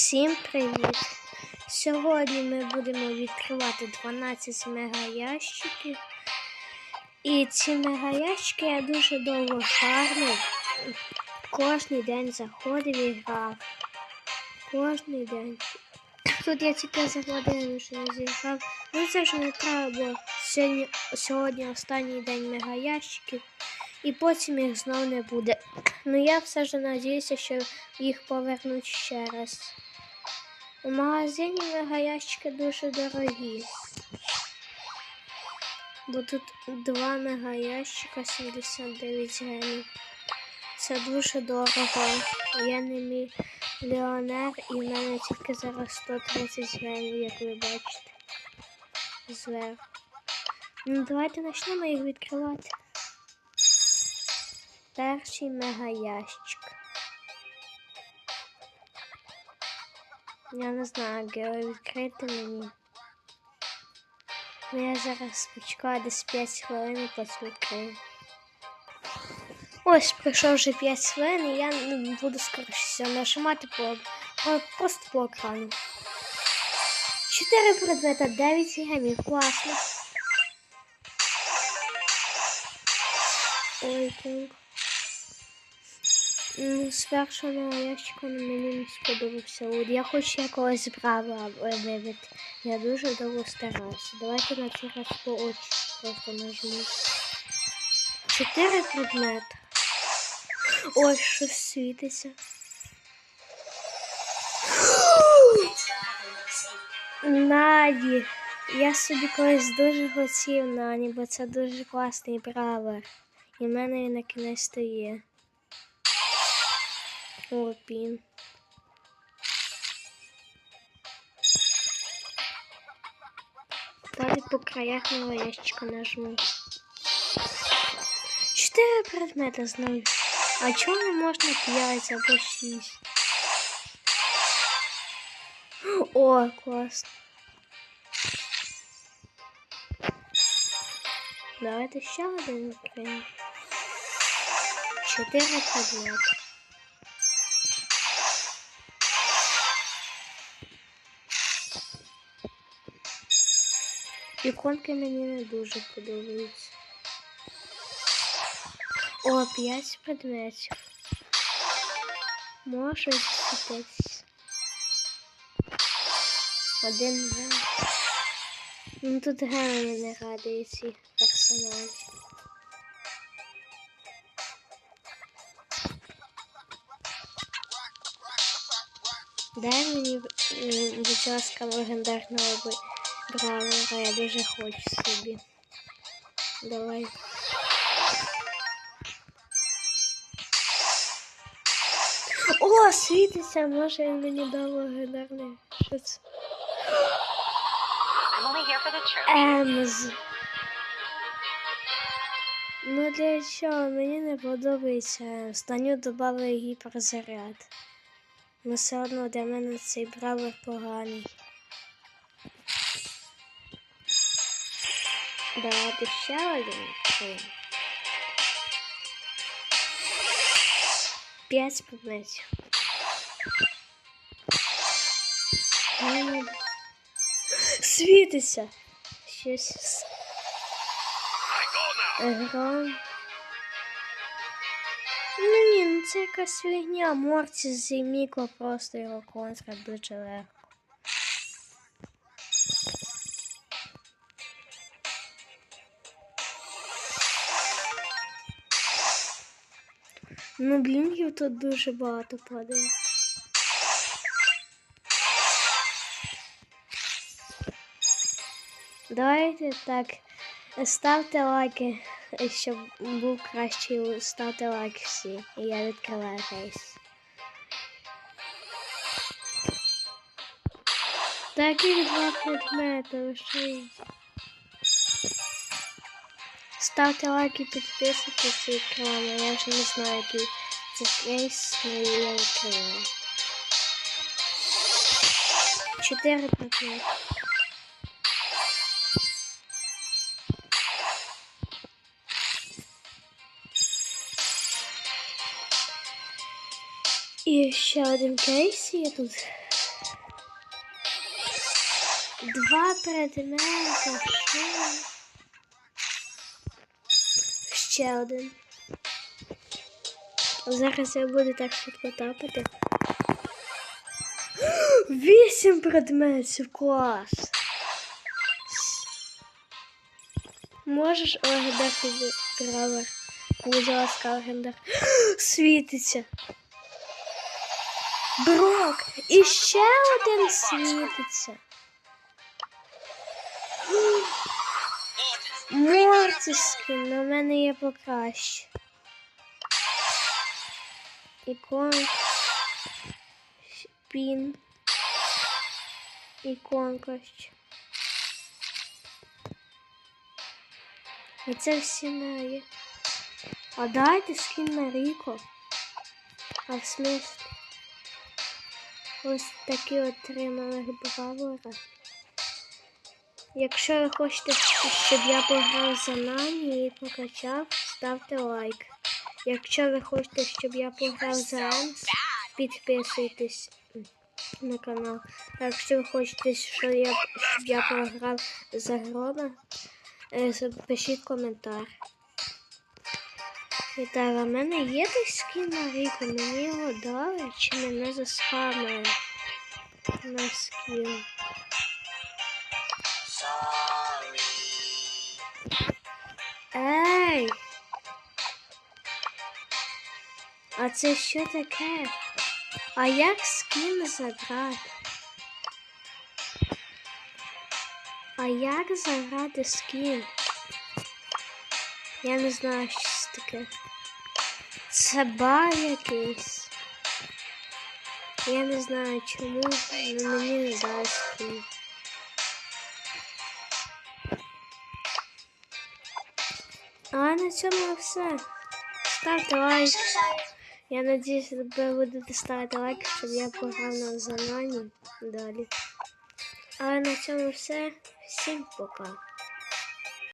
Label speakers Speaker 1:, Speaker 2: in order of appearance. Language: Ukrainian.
Speaker 1: Всім привіт! Сьогодні ми будемо відкривати 12 мегаящиків. І ці мегаящики я дуже довго гарно кожен день заходив і грав. Кожний день. Тут я тільки за годину ще не зіграв. Ну це ж не треба, бо сьогодні, сьогодні останній день мегаящиків. І потім їх знов не буде. Ну я все ж надіюся, що їх повернуть ще раз. У магазині мегаящики дуже дорогі. Бо тут два мегаящика 79 гривень. Це дуже дорого. Я не мільйонер і в мене тільки зараз 130 гривень, як ви бачите. Зверху. Ну, давайте почнемо їх відкривати. Перший мегаящик. Я не знаю, його відкрити мені. Ну я зараз почекаю десь 5 хвилин і відкрию. Ось пройшов вже 5 хвилин і я не буду скоріше нажимати по, по, просто по екрану. 4 предмета, 9 гемів, класно. Ой, так. З першого ящика мені не сподобався. От я хочу якогось брава вибити. Я дуже довго старався. Давайте на цей раз по очі просто нажму. Чотири предмети. Ой, щось світиться. Наді. Я собі колись дуже хотів Нані, бо це дуже класний бравер. І в мене він на кінець стає. О, пін. Далі по краях мого ящика нажму. Чотири предмети знову. А не можна п'ять або шість? О, класно. Давайте ще один відкриємо. Чотири предмети. Іконки мені не дуже подобаються. О, п'ять предметів. Може засвітитися. Один ген. Ну тут гени не радує ці персонажі. Дай мені, будь ласка, легендарного б- бравера, я дуже хочу собі. Давай. О, світиться, може він мені дав легендарний. Що це? Емз. Ну для чого? Мені не подобається. На додали гіперзаряд. Ну все одно для мене цей бравер поганий. Давайте ще один. відкриємо. П'ять предметів. Світиться. Щось. Гром. Ну ні, ну це якась фігня. Мортіс і просто його контра дуже легко. Ну, блінків тут дуже багато падає. Давайте так. Ставте лайки, щоб був кращий. Ставте лайки всі. І я відкриваю кейс. Такі два предмети лишить. Ставте лайки, підписуйтесь і відкриваємо. Я вже не знаю, який це кейс, але я відкриваю. Чотири предмети. І ще один кейс є тут. Два предмети. Що? Один. Зараз я буду так швидко тапати. Вісім предметів, клас. Можеш легендар гравер? Будь ласка, легендар. Світиться. Брок. І ще один світиться. Мортіскін, на мене є покраще. Ікон. Пін. Іконка ще. І це всі мої. А дайте скін на Ріко. А в смислі? Ось такі отримали бравура. Якщо ви хочете, щоб я пограв за Нані і покачав, ставте лайк. Якщо ви хочете, щоб я пограв за Емс, підписуйтесь на канал. А якщо ви хочете, щоб я, щоб я пограв за Грома, е, запишіть коментар. І так, а в мене є десь скін на Ріко, мені його дали, чи мене засхамили на скін. Ей! А це що таке? А як скін забрати? А як забрати скін? Я не знаю, що це таке. Це бар якийсь. Я не знаю чому, але мені не дасть скін. А на цьому все. Ставте лайк. Я надіюсь, ви будете ставити лайк, щоб я пограв на нами далі. А на цьому все. Всім пока.